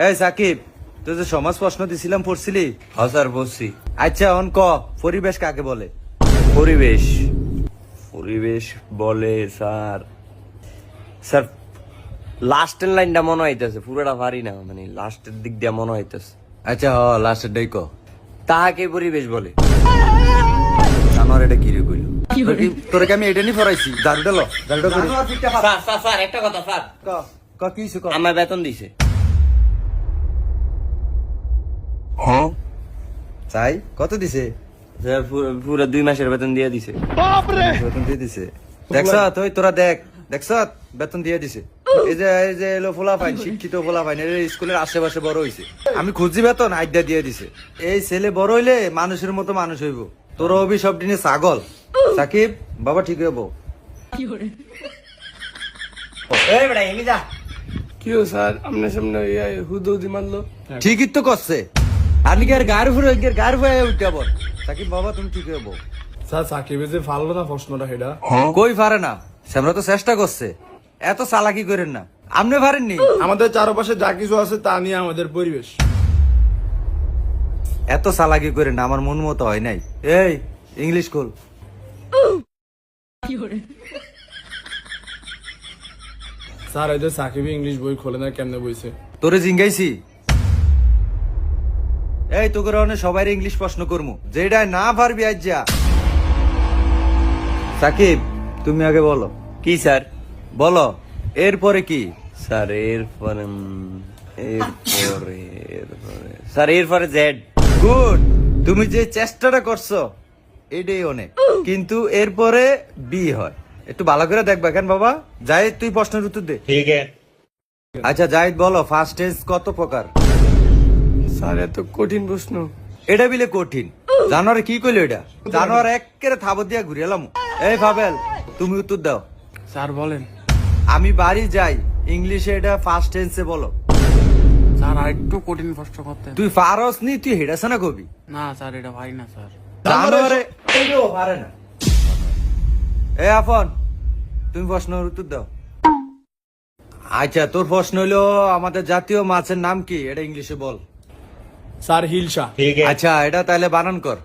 এই সাকিব তুই যে সমাজ প্রশ্ন দিছিলাম পড়ছিলি? স্যার বলছি। আচ্ছা অন ক পরিবেশ কাকে বলে? পরিবেশ। পরিবেশ বলে স্যার। স্যার লাস্টের লাইনটা মনে হইতেছে পুরোটা পারি না মানে লাস্টের দিক দিয়ে মনে হইতেছে। আচ্ছা হ লাস্টের ডাই ক। তাহাকে পরিবেশ বলে। জানোয়ার এটা কি রে কইল তোর কি- তোরে আমি এটা নি ফরাইছি দারুটা ল দারুটা স্যার স্যার স্যার একটা কথা স্যার। ক ক কি ক? আমার বেতন দিছে। চাই? কত দিছে? পুরো- দুই মাসের বেতন দিয়ে দিছে। বেতন দিয়ে দিছে। দেখছ তুই তোরা দেখ। দেখছ বেতন দিয়ে দিছে। এই যে এই যে এলো শিক্ষিত এর স্কুলের আশেপাশে বড় হইছে। আমি খুঁজি বেতন আইডা দিয়ে দিছে। এই ছেলে বড় হইলে মানুষের মতো মানুষ হইব। তোর অভি সব দিনে ছাগল। সাকিব বাবা ঠিক হইব। এই বেটা এমি যা। কি স্যার? আপনার সামনে হুদুদি মারলো? ঠিকই তো করছে। আপনি কি আর গায়ের উপরে গিয়ে গায়ের উপরে উঠতে বল সাকিব বাবা তুমি ঠিক হইব স্যার সাকিবে যে ফাললো না প্রশ্নটা সেটা? কই পারে না? আমরা তো চেষ্টা করছে। এত চালাকি করেন না। আপনি পারেননি আমাদের চারপাশে যা কিছু আছে তা নিয়ে আমাদের পরিবেশ। এত চালাকি করে না আমার মন মতো হয় নাই। এই ইংলিশ কল স্যার এই যে সাকিবে ইংলিশ বই খোলে না কেমনে বইছে? তোরে জিঙ্গাইছি। এই তোকে অনেক সবাই ইংলিশ প্রশ্ন করমু। যেটা না পারবি আজ যা সাকিব তুমি আগে বলো। কি স্যার? বলো এরপরে কি? স্যার এরপরে এরপরে এরপরে। স্যার এরপরে জেড গুড তুমি যে চেষ্টাটা করছ এটাই অনেক। কিন্তু এরপরে বি হয়। একটু ভালো করে দেখবা কেন বাবা? জাহিদ তুই প্রশ্নের উত্তর দে। ঠিক আছে। আচ্ছা জাহিদ বলো ফার্স্ট টেন্স কত প্রকার? স্যার এত কঠিন প্রশ্ন। এটা বিলে কঠিন। জানোয়ারে কি কইলো এটা? জানোয়ার একেরে থাবত দিয়া ঘুরে এলাম। এই ফাবেল তুমি উত্তর দাও। স্যার বলেন। আমি বাড়ি যাই ইংলিশে এটা ফার্স্ট টেন্সে বলো। স্যার আর একটু কঠিন প্রশ্ন করতেন। তুই পারস নি তুই হেডাস না কবি? না স্যার এটা ভাই না স্যার। জানোয়ারে এটাও পারে না। এ আফন তুমি প্রশ্নের উত্তর দাও। আচ্ছা তোর প্রশ্ন হলো আমাদের জাতীয় মাছের নাম কি? এটা ইংলিশে বল। স্যার হিলসা আচ্ছা এটা তাহলে বানান কর।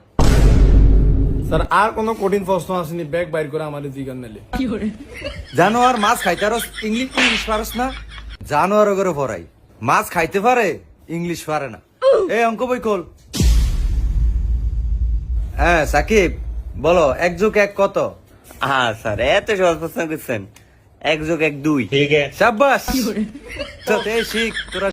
স্যার আর কোনো কঠিন প্রশ্ন আসেনি ব্যাগ বাইর করে আমাদের জিগান নিলে জানোয়ার মাছ খাইতে ইংলিশ ইংলিশ পারস না? জানোয়ার করে পড়াই মাছ খাইতে পারে ইংলিশ পারে না। এই অঙ্ক বই খোল। হ্যাঁ সাকিব বলো এক যোগ এক কত? হ্যাঁ স্যার এত সহজ প্রশ্ন করছেন। এক যোগ এক দুই। সাব্বাস। তো এই শিখ তোরা